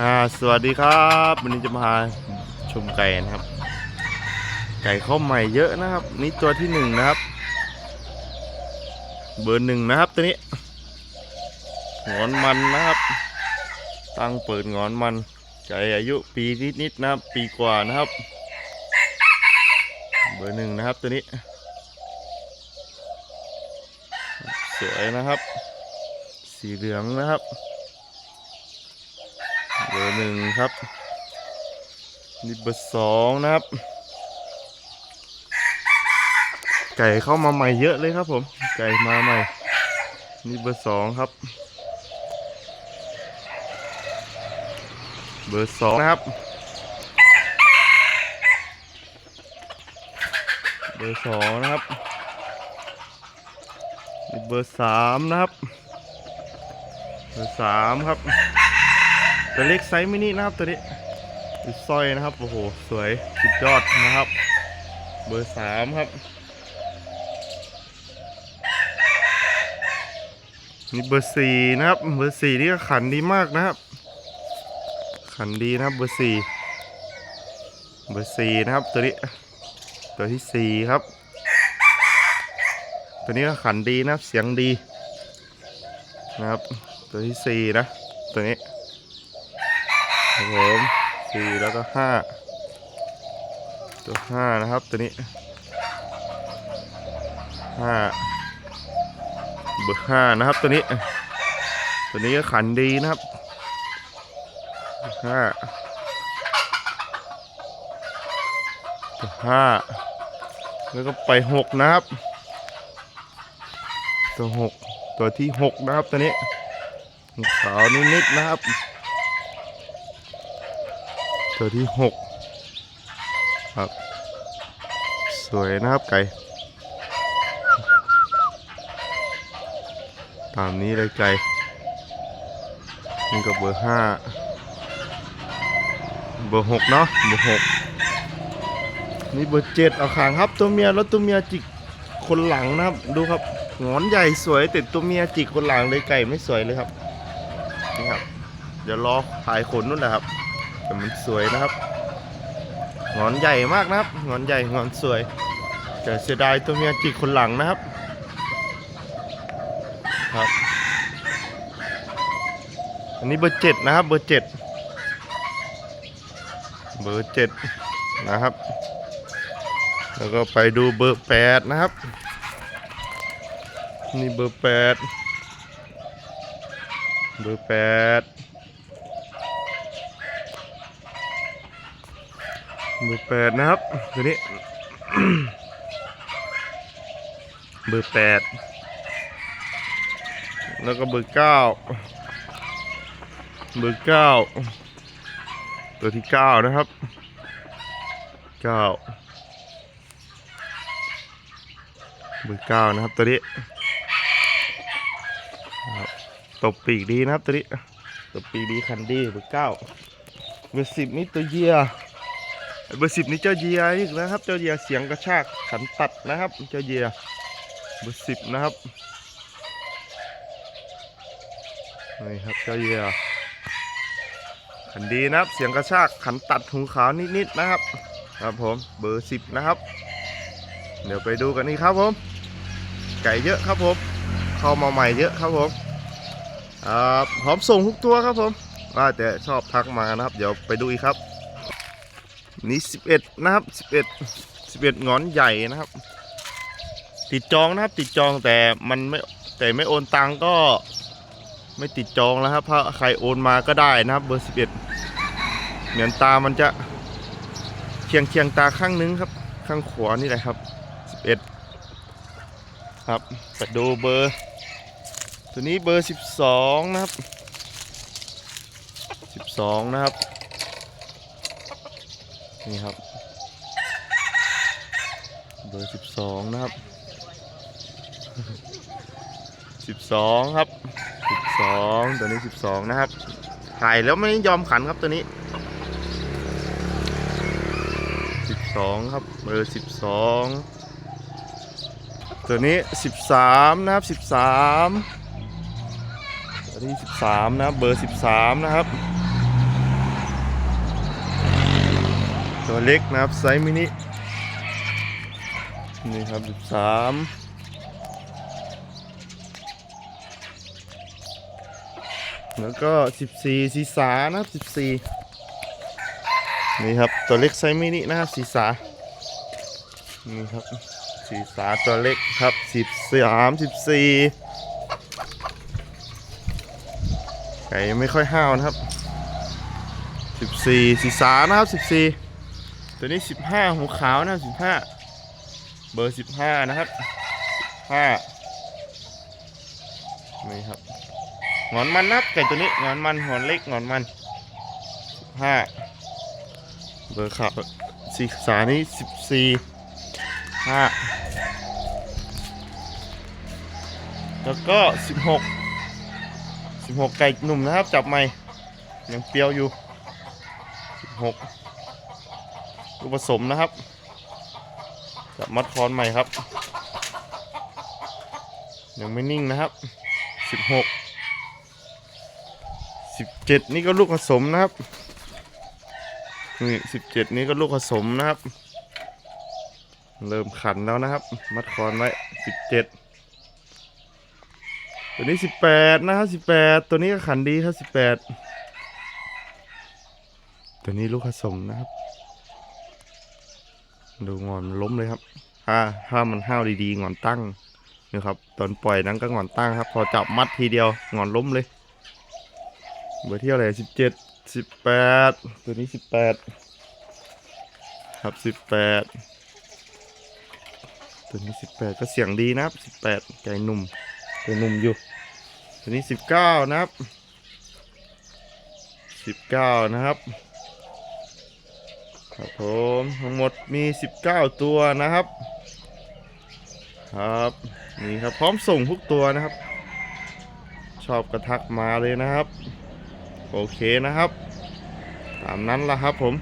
อ่าสวัสดีครับวันนี้จะมาชมไก่นะครับ ไก่ข้าใหม่เยอะนะครับ นี่ตัวที่หนึ่งนะครับ เบอร์หนึ่งนะครับตัวนี้งอนมันนะครับ ตั้งเปิดงอนมันไก่อายุปีนิดๆนะครับ ปีกว่านะครับ เบอร์หนึ่งนะครับตัวนี้ สวยนะครับ สีเหลืองนะครับ บอร์หนึ่งครับ นี่เบอร์สองนะครับ ไก่เข้ามาใหม่เยอะเลยครับผม ไก่มาใหม่ นี่เบอร์สองครับ เบอร์สองนะครับ เบอร์สองนะครับ นี่เบอร์สามนะครับ เบอร์สามครับ ตัวเล็กไซส์มินินะครับตัวนี้ดูสร้อยนะครับโอ้โหสวยสุดยอดนะครับ เบอร์สามครับ นี่เบอร์สี่นะครับ เบอร์สี่นี่ก็ขันดีมากนะครับ ขันดีนะครับเบอร์สี่เบอร์สี่นะครับตัวนี้ตัวที่สี่ครับ ตัวนี้ก็ขันดีนะครับเสียงดีนะครับ ตัวที่สี่นะ ตัวนี้ ครับผมสี่แล้วก็ห้าตัวห้านะครับตัวนี้ห้าเบอร์ห้านะครับตัวนี้ ตัวนี้ก็ขันดีนะครับห้าตัวห้าแล้วก็ไปหกนะครับ ตัวหกตัวที่หกนะครับตัวนี้ขาวนิดๆนะครับ ตัวที่หกครับ สวยนะครับไก่ ตามนี้เลยไก่นี่ก็เบอร์ห้าเบอร์หกเนาะเบอร์หกนี่เบอร์เจ็ดเอาขางครับตัวเมียแล้วตัวเมียจิกคนหลังนะครับ ดูครับหงอนใหญ่สวยแต่ตัวเมียจิกคนหลังเลยไก่ไม่สวยเลยครับนี่ครับ เดี๋ยวรอถ่ายขนนู่นแหละครับ แต่มันสวยนะครับงอนใหญ่มากนะครับงอนใหญ่งอนสวย แต่เสียดายตัวเมียจิกคนหลังนะครับ ครับ อันนี้เบอร์เจ็ดนะครับ เบอร์เจ็ดเบอร์เจ็ดนะครับ แล้วก็ไปดูเบอร์แปดนะครับ นี่เบอร์แปดเบอร์แปด เบอร์แปดนะครับตัวนี้ เบอร์แปดแล้วก็เบอร์เก้าเบอร์เก้าตัวที่เก้านะครับเก้าเบอร์เก้านะครับตัวนี้ตบปีกดีนะครับตัวนี้ตบปีกดีคันดีเบอร์เก้าเบอร์สิบนี่ตัวเยีย เบอร์สิบนี่เจ้าเยียอีกนะครับ เจ้าเยียเสียงกระชากขันตัดนะครับ เจ้าเยียเบอร์สิบนะครับนี่ครับเจ้าเยียขันดีนะครับ เสียงกระชากขันตัดหูขาวนิดๆนะครับ ครับผมเบอร์สิบนะครับ เดี๋ยวไปดูกันนี่ครับผม ไก่เยอะครับผม เข้ามาใหม่เยอะครับผมอ่าพร้อมส่งทุกตัวครับผมว่าแต่ชอบทักมานะครับ เดี๋ยวไปดูอีกครับ นี่สิบเอ็ดนะครับสิบเอ็ดสิบเอ็ดงอนใหญ่นะครับ ติดจองนะครับ ติดจองแต่มันไม่แต่ไม่โอนตังก็ไม่ติดจองแล้วครับถ้าใครโอนมาก็ได้นะครับ เบอร์สิบเอ็ดเหมือนตามันจะเคียงเคียงตาข้างนึงครับ ข้างขวานี่แหละครับสิบเอ็ดครับไปดูเบอร์ ตัวนี้เบอร์สิบสองนะครับสิบสองนะครับ นี่ครับ เบอร์สิบสองนะครับสิบสองครับสิบสองตัวนี้สิบสองนะครับ ถ่ายแล้วไม่ยอมขันครับตัวนี้สิบสองครับเบอร์สิบสองตัวนี้สิบสามนะครับสิบสามตัวนี้สิบสามนะเบอร์สิบสามนะครับ ตัวเล็กนะครับ ไซส์มินิ นี่ครับสิบสามแล้วก็สิบสี่สีสานะครับสิบสี่นี่ครับ ตัวเล็กไซส์มินินะครับสีสานี่ครับสีสาตัวเล็กครับสิบสามสิบสี่ไก่ไม่ค่อยห้าวนะครับสิบสี่สีสานะครับสิบสี่ ตัวนี้สิบห้าหัวขาวนะสิบห้าเบอร์สิบห้านะครับห้านี่ครับงอนมันนับไก่ตัวนี้งอนมันงอนเล็กงอนมันห้าเบอร์ขาวสีสานี้สิบสี่ห้าแล้วก็สิบหกสิบหกไก่หนุ่มนะครับ จับใหม่ยังเปรี้ยวอยู่สิบหก ลูกผสมนะครับจับมัดคอนใหม่ครับ ยังไม่นิ่งนะครับสิบหกสิบเจ็ดนี่ก็ลูกผสมนะครับนี่สิบเจ็ดนี่ก็ลูกผสมนะครับ เริ่มขันแล้วนะครับ มัดคอนไว้สิบเจ็ดตัวนี้สิบแปดนะครับสิบแปดตัวนี้ก็ขันดีครับสิบแปดตัวนี้ลูกผสมนะครับ ดูงอนล้มเลยครับ ถ้าถ้ามันห้าวดีๆงอนตั้งนี่ครับ ตอนปล่อยนั้นก็งอนตั้งครับ พอจับมัดทีเดียวงอนล้มเลยเบอร์เที่ยวอะไรสิบเจ็ดสิบแปดตัวนี้สิบแปดครับสิบแปดตัวนี้สิบแปดก็เสียงดีนะครับสิบแปดไก่หนุ่มไก่หนุ่มอยู่ ตัวนี้สิบเก้านะครับสิบเก้านะครับ ครับผมทั้งหมดมี 19 ตัวนะครับ ครับนี่ครับพร้อมส่งทุกตัวนะครับ ชอบกระทักมาเลยนะครับ โอเคนะครับ ตามนั้นละครับผม